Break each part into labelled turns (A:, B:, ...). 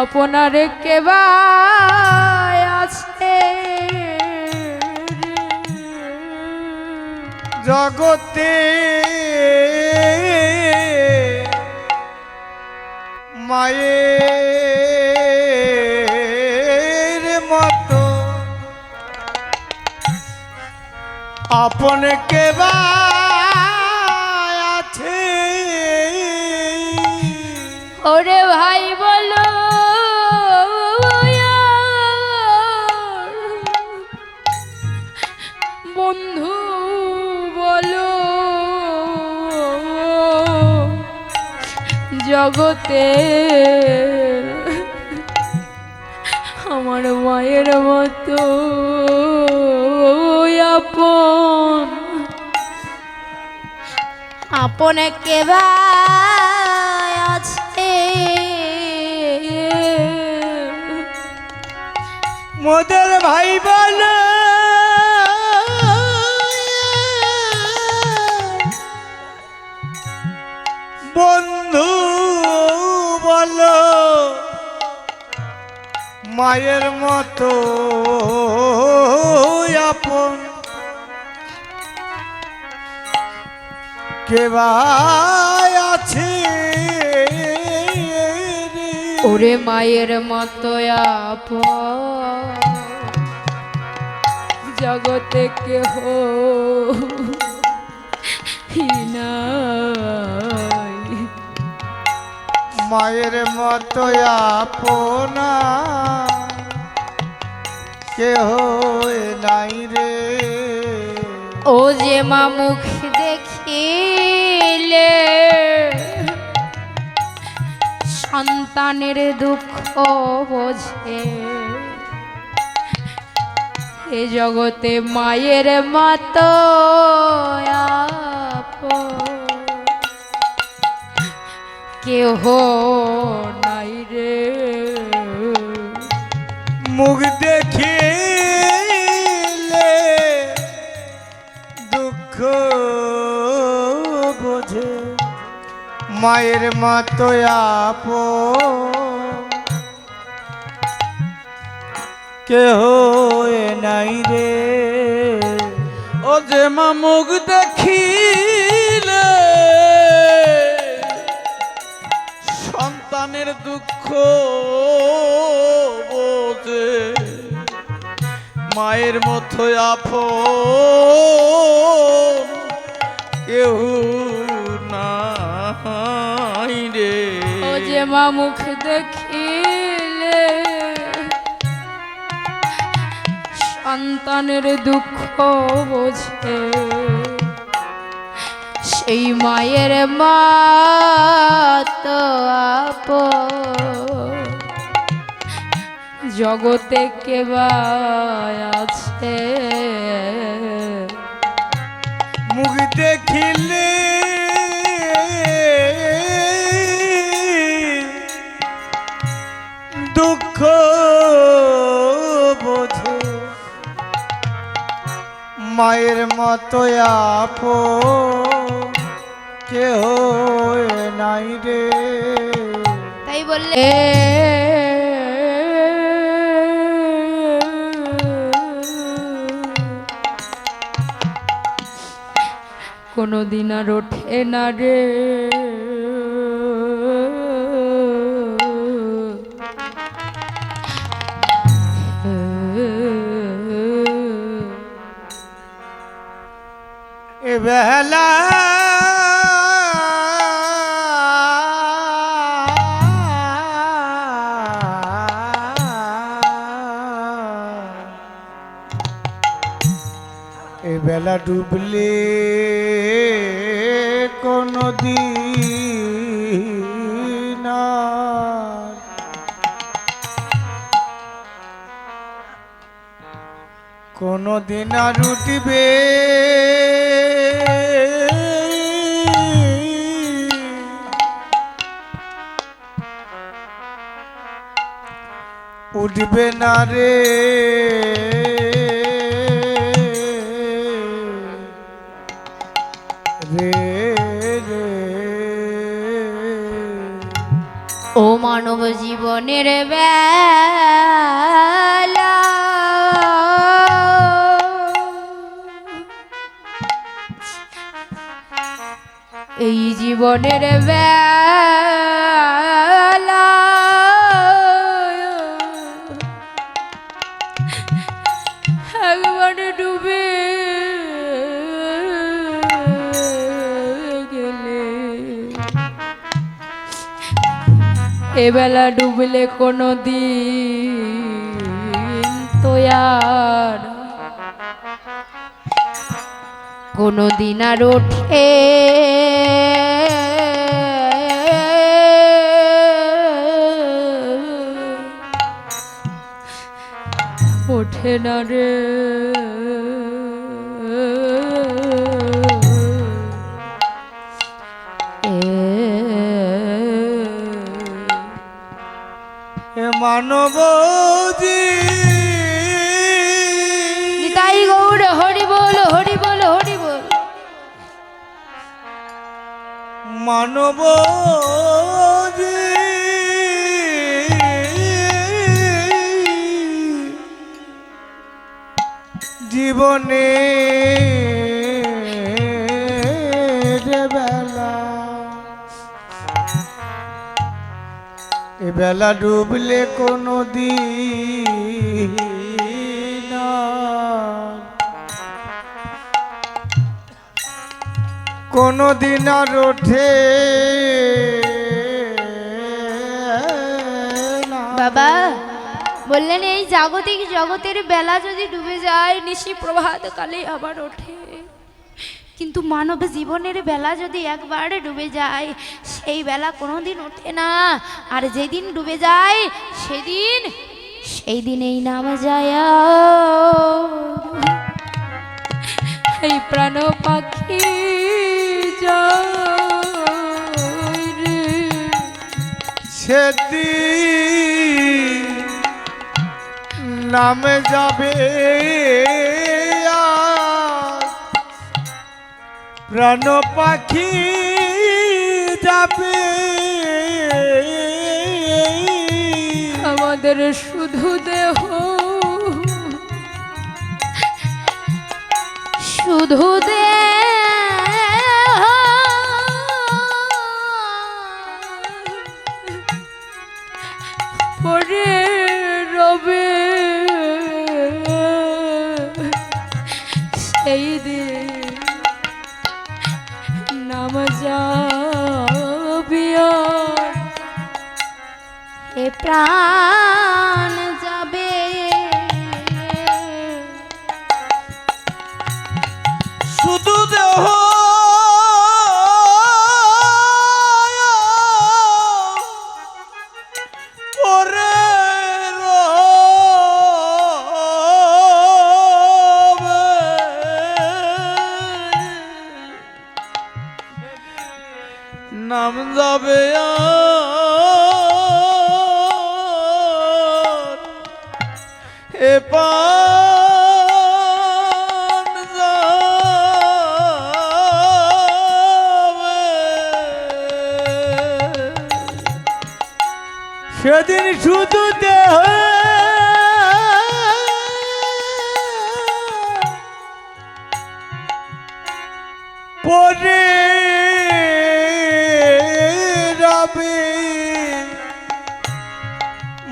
A: আপনার কেবা আছে?
B: জগতে মায়ের মতো। আপন কে বা আছে?
A: ওরে ভাই জগতে। আমার মায়ের মতো আপন। আপন কেবা আছে।
B: মোদের ভাই বল মায়ের মতো আপন। আছে
A: ওরে মায়ের মতো আপন। জগতে কেহ নাই
B: মায়ের মতো আপনা। কেহ নাই রে।
A: ও যে মা মুখ দেখিলে, সন্তানের দুঃখ বোঝে। এ জগতে মায়ের মতো কেহ নাই রে।
B: মুখ দেখিলে দুঃখ বোঝে। মায়ের মতো আপ কেহ নাই রে।
C: ও যে মা মুখ দেখিলে সন্তানের দুঃখ বোঝে। মায়ের মতো আপন কেউ নাই রে।
A: যে মা মুখ দেখিলে, সন্তানের দুঃখ বোঝে। সেই মায়ের মা তো আপ জগতে কেবা আছে?
B: মুখ দেখিলে দুঃখ বোঝে। মায়ের মতো আপ নাই রে
A: তাই বললে কোনো দিন আর ওঠে না রে।
B: এ বেলা ডুবলে কোনো দিন কোনো দিন আর উঠবে উঠবে না রে।
A: জীবনের এই জীবনের বেলা। এবেলা ডুবলে কোনো দিন তো আর কোনো দিন আর ওঠে ওঠে না রে।
B: মানব
A: নিতাই গৌর হরি বল হরি বল হরি বল।
B: মানব জীবনে বেলা ডুবলে কোনো দিন কোনো দিন আর ওঠে।
A: বাবা, বললেন এই জাগতিক জগতের বেলা যদি ডুবে যায়, নিশি প্রভাত কালে আবার ওঠে কিন্তু মানব জীবনের বেলা যদি একবার ডুবে যায় সেই বেলা কোনোদিন ওঠে না। আর যেদিন ডুবে যায় সেদিন সেই দিনেই নাম যায়। এই প্রাণ পাখি
B: নামে যাবে আর প্রাণ পাখি
A: আমাদের শুধু দেহ। শুধু দেহ। পরে এ
C: শুধু দেহ। পরে রবে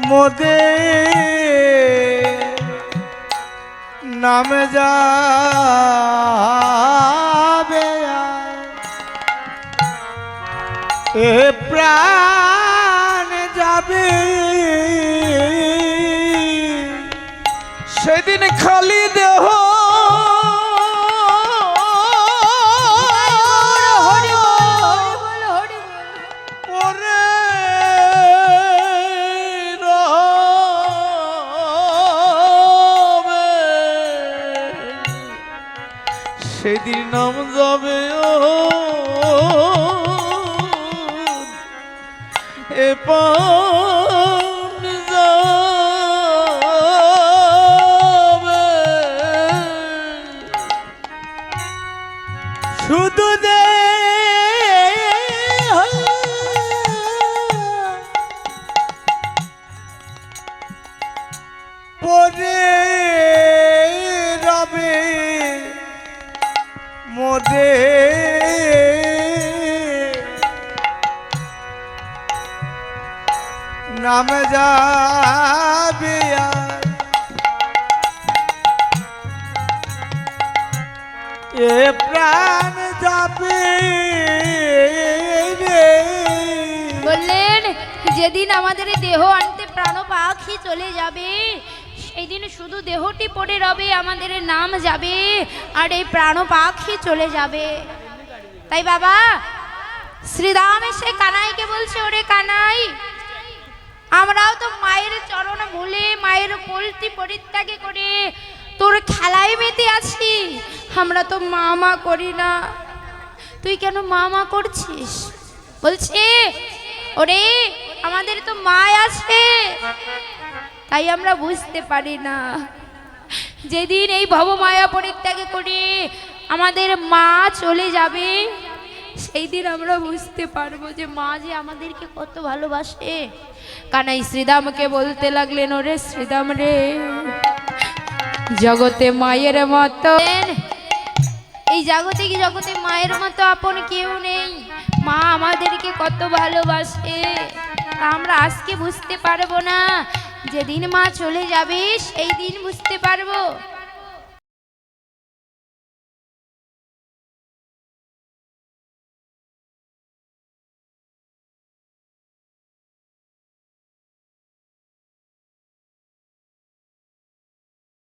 B: মোদে নাম যাবে এ প্রাণ
C: খালি দেহ। সেদিন নাম যাবে ও
A: বললেন, যেদিন আমাদের দেহ আনতে প্রাণ পাখি চলে যাবে সেই দিন শুধু দেহটি পড়ে রবে, আমাদের নাম যাবে আর এই প্রাণ পাখি চলে যাবে। তাই বাবা, শ্রীরাম এসে কানাইকে বলছে, ওরে কানাই আমরাও তো মায়ের চরণ ভুলে মায়ের পোলটি পরিত্যাগে করে। তোর খেলায় মেতে আছি, আমরা তো মা মা করি না। তুই কেন মা মা করছিস? বলছে, ওরে, আমাদের তো মা আছে। তাই আমরা বুঝতে পারি না। যেদিন এই ভবমায়া পরিত্যাগে করে, আমাদের মা চলে যাবে। সেই দিন আমরা বুঝতে পারব যে মা যে আমাদেরকে কত ভালোবাসে। কানাই শ্রীদামকে বলতে লাগলেন, ওরে শ্রীদাম রে, জগতে মায়ের মতো। এই জগতে কি জগতে মায়ের মতো আপন কেউ নেই। মা আমাদেরকে কত ভালোবাসে। আমরা আজকে বুঝতে পারব না। যেদিন মা চলে যাবে, সেই দিন বুঝতে পারব।